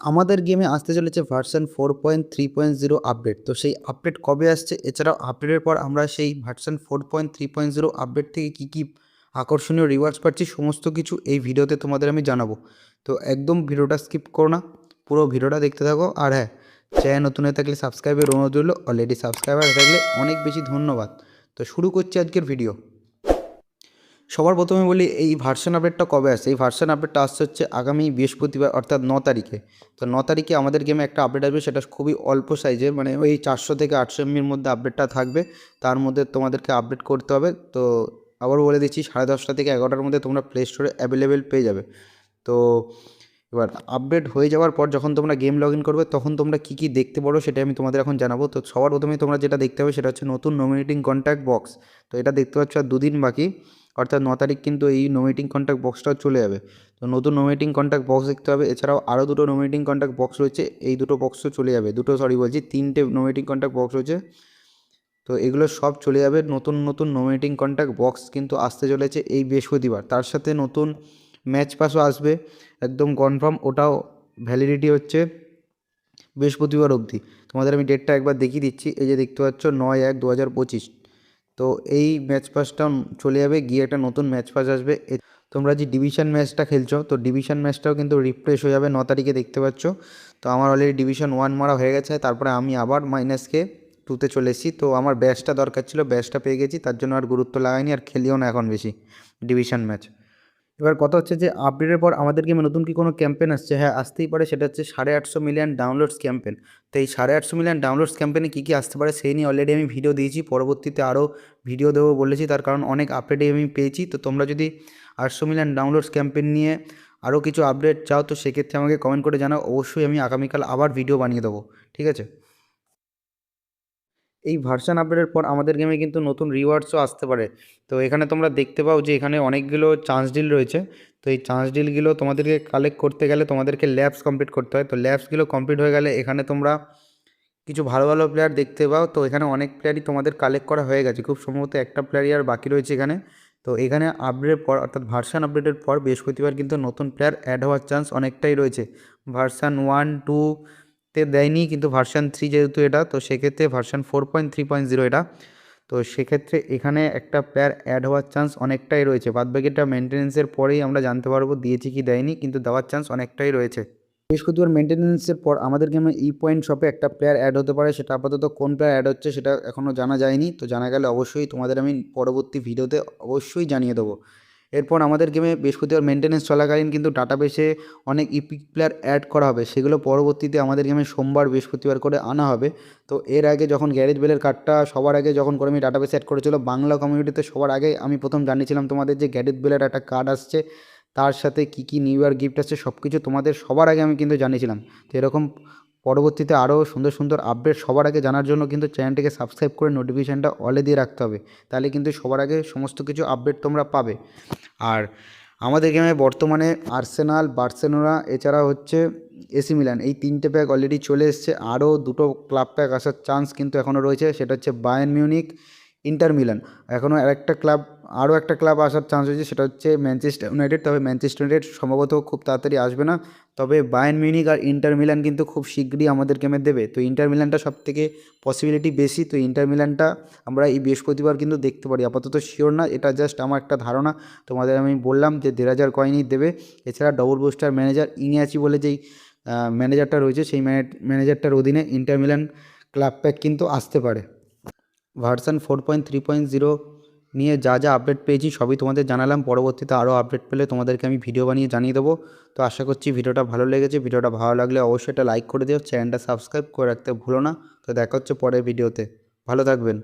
আমাদের গেমে আসতে চলেছে version four point three point zero update তো সেই আপডেট কবে আসছে? এছাড়াও আপডেটের পর আমরা সেই version four point three point zero update থেকে কী কী আকর্ষণীয় রিওয়ার্ডস পাচ্ছি, সমস্ত কিছু এই ভিডিওতে তোমাদের আমি জানাব। তো একদম ভিডিওটা স্কিপ করো না, পুরো ভিডিওটা দেখতে থাকো। আর হ্যাঁ চ্যানেল নতুন হয়ে থাকলে সাবস্ক্রাইবের অনুরোধ রইল। অলরেডি সাবস্ক্রাইবার থাকলে অনেক বেশি ধন্যবাদ। তো শুরু করছি আজকের ভিডিও সবার প্রথমে বলি, এই ভার্সন আপডেটটা কবে আসছে? এই ভার্সন আপডেটটা আসছে হচ্ছে আগামী বৃহস্পতিবার, অর্থাৎ ন তারিখে। তো ন তারিখে আমাদের গেমে একটা আপডেট আসবে, সেটা খুবই অল্প সাইজের মানে ওই চারশো থেকে আটশো এমবির মধ্যে আপডেটটা থাকবে। তার মধ্যে তোমাদেরকে আপডেট করতে হবে। তো আবার বলে দিচ্ছি, সাড়ে দশটা থেকে এগারোটার মধ্যে তোমরা প্লে স্টোরে অ্যাভেলেবেল পেয়ে যাবে। তো এবার আপডেট হয়ে যাওয়ার পর যখন তোমরা গেম লগ ইন করবে, তখন তোমরা কী কী দেখতে পারো সেটা আমি তোমাদের এখন জানাব। তো সবার প্রথমে তোমরা যেটা দেখতে হবে, সেটা হচ্ছে নতুন নমিনেটিং কন্ট্যাক্ট বক্স তো এটা দেখতে পাচ্ছ আর দুদিন বাকি। অর্থাৎ ন তারিখ কিন্তু এই নোমিনেটিং কন্ট্যাক্ট বক্সটাও চলে যাবে। তো নতুন নোমিনেটিং কন্ট্যাক্ট বক্স দেখতে হবে। এছাড়াও আরও দুটো নোমিনেটিং কন্ট্যাক্ট বক্স রয়েছে, এই দুটো বক্সও চলে যাবে। দুটো সরি বলছি, তিনটে নোমিনেটিং কন্ট্যাক্ট বক্স রয়েছে। তো এগুলো সব চলে যাবে। নতুন নতুন নোমিনেটিং কন্ট্যাক্ট বক্স কিন্তু আসতে চলেছে এই বৃহস্পতিবার। তার সাথে নতুন ম্যাচ পাসও আসবে। একদম কনফার্ম ওটাও ভ্যালিডিটি হচ্ছে বৃহস্পতিবার অবধি। তোমাদের আমি ডেটটা একবার দেখিয়ে দিচ্ছি। এই যে দেখতে পাচ্ছ, নয় এক দু হাজার পঁচিশ। তো এই ম্যাচ পাসটা চলে যাবে, গিয়ে একটা নতুন ম্যাচ পাস আসবে। তোমরা যে ডিভিশন ম্যাচটা খেলছো, তো ডিভিশন ম্যাচটাও কিন্তু রিফ্রেশ হয়ে যাবে, ন তারিখে দেখতে পাচ্ছ। তো আমার অলরেডি ডিভিশন ওয়ান মারা হয়ে গেছে, তারপরে আমি আবার মাইনাসকে টুতে চলে এসেছি। তো আমার ব্যাচটা দরকার ছিল ব্যাচটা পেয়ে গেছি, তার জন্য আর গুরুত্ব লাগাইনি, আর খেলিও না এখন বেশি ডিভিশন ম্যাচ এবার কথা হচ্ছে যে আপডেটের পর আমাদের গেমে নতুন কি কোনো ক্যাম্পেন আসছে? হ্যাঁ আসতেই পারে, সেটা হচ্ছে সাড়ে আটশো মিলিয়ন ডাউনলোডস ক্যাম্পেন তো এই সাড়ে আটশো মিলিয়ন ডাউনলোডস ক্যাম্পেনে কী কী আসতে পারে সেই নিয়ে অলরেডি আমি ভিডিও দিয়েছি, পরবর্তীতে আরও ভিডিও দেবো বলেছি, তার কারণ অনেক আপডেটই আমি পেয়েছি। তো তোমরা যদি আটশো মিলিয়ন ডাউনলোডস ক্যাম্পেন নিয়ে আরও কিছু আপডেট চাও, তো সেক্ষেত্রে আমাকে কমেন্ট করে জানাও, অবশ্যই আমি আগামীকাল আবার ভিডিও বানিয়ে দেবো, ঠিক আছে? এই ভার্সন আপডেটের পর আমাদের গেমে কিন্তু নতুন রিওয়ার্ডসও আসতে পারে। তো এখানে তোমরা দেখতে পাও যে এখানে অনেকগুলো চান্স ডিল রয়েছে। তো এই চান্স ডিলগুলো তোমাদেরকে কালেক্ট করতে গেলে তোমাদেরকে ল্যাবস কমপ্লিট করতে হয়। তো ল্যাবসগুলো কমপ্লিট হয়ে গেলে এখানে তোমরা কিছু ভালো ভালো প্লেয়ার দেখতে পাও। তো এখানে অনেক প্লেয়ারই তোমাদের কালেক্ট করা হয়ে গেছে। খুব সম্ভবত একটা প্লেয়ারই আর বাকি রয়েছে এখানে। তো এখানে আপডেটের পর, অর্থাৎ ভার্সান আপডেটের পর বৃহস্পতিবার কিন্তু নতুন প্লেয়ার অ্যাড হওয়ার চান্স অনেকটাই রয়েছে। ভার্সান ওয়ান টু তে দেয়নি, কিন্তু ভার্সান থ্রি যেহেতু এটা, তো সেক্ষেত্রে version four point three point zero এটা। তো সেক্ষেত্রে এখানে একটা প্লেয়ার অ্যাড হওয়ার চান্স অনেকটাই রয়েছে। বাদবাকিটা মেনটেন্যান্সের পরেই আমরা জানতে পারব দিয়েছি কি দেয়নি, কিন্তু দেওয়ার চান্স অনেকটাই রয়েছে। বৃহস্পতিবার মেনটেন্যান্সের পর আমাদের গেমে ই পয়েন্ট শপে একটা প্লেয়ার অ্যাড হতে পারে, সেটা আপাতত কোন প্লেয়ার অ্যাড হচ্ছে সেটা এখনও জানা যায়নি। তো জানা গেলে অবশ্যই তোমাদের আমি পরবর্তী ভিডিওতে অবশ্যই জানিয়ে দেবো। এরপর আমাদের গেমে বৃহস্পতিবার মেনটেন্যান্স চলাকালীন কিন্তু ডাটাবেসে অনেক ইপিক প্লেয়ার অ্যাড করা হবে। সেগুলো পরবর্তীতে আমাদের গেমে সোমবার বৃহস্পতিবার করে আনা হবে। তো এর আগে যখন গ্যারেজ বেলের কার্ডটা সবার আগে যখন করে আমি ডাটাবেসে অ্যাড করেছিল, বাংলা কমিউনিটিতে সবার আগে আমি প্রথম জানিয়েছিলাম তোমাদের যে গ্যারেজ বেলের একটা কার্ড আসছে, তার সাথে কী কী নিউ ইয়ার গিফট আসছে সব কিছু তোমাদের সবার আগে আমি কিন্তু জানিয়েছিলাম। তো এরকম পরবর্তীতে আরও সুন্দর সুন্দর আপডেট সবার আগে জানার জন্য কিন্তু চ্যানেলটিকে সাবস্ক্রাইব করে নোটিফিকেশানটা অলে দিয়ে রাখতে হবে। তাহলে কিন্তু সবার আগে সমস্ত কিছু আপডেট তোমরা পাবে। আর আমাদের গেমে বর্তমানে আর্সেনাল বার্সেলোনা এছাড়া হচ্ছে এসি মিলান এই তিনটে প্যাক অলরেডি চলে এসছে। আরও দুটো ক্লাব প্যাক আসার চান্স কিন্তু এখনও রয়েছে, সেটা হচ্ছে বায়ার্ন মিউনিক ইন্টার মিলান এখনও আরেকটা ক্লাব আরও একটা ক্লাব আসার চান্স রয়েছে, সেটা হচ্ছে ম্যানচেস্টার ইউনাইটেড তবে ম্যানচেস্টার ইউনাইটেড সম্ভবত খুব তাড়াতাড়ি আসবে না। তবে বায়ার্ন মিউনিক আর ইন্টার মিলান কিন্তু খুব শীঘ্রই আমাদের গেমে দেবে। তো ইন্টার মিলানটা সব থেকে পসিবিলিটি বেশি। তো ইন্টার মিলানটা আমরা এই বৃহস্পতিবার কিন্তু দেখতে পারি। আপাতত শিওর না, এটা জাস্ট আমার একটা ধারণা। তোমাদের আমি বললাম যে দেড় হাজার কয়েনই দেবে। এছাড়া ডবল বুস্টার ম্যানেজার ইনিয়াচি বলে যেই ম্যানেজারটা রয়েছে, সেই ম্যানেজারটার অধীনে ইন্টার মিলান ক্লাব প্যাক কিন্তু আসতে পারে। Version four point three point zero নিয়ে যা যা আপডেট পেয়েছি সবই তোমাদের জানালাম। পরবর্তীতে আরও আপডেট পেলে তোমাদেরকে আমি ভিডিও বানিয়ে জানিয়ে দেবো। তো আশা করছি ভিডিওটা ভালো লেগেছে। ভিডিওটা ভালো লাগলে অবশ্যই একটা লাইক করে দিও। চ্যানেলটা সাবস্ক্রাইব করে রাখতে ভুলো না। তো দেখা হচ্ছে পরের ভিডিওতে ভালো থাকবেন।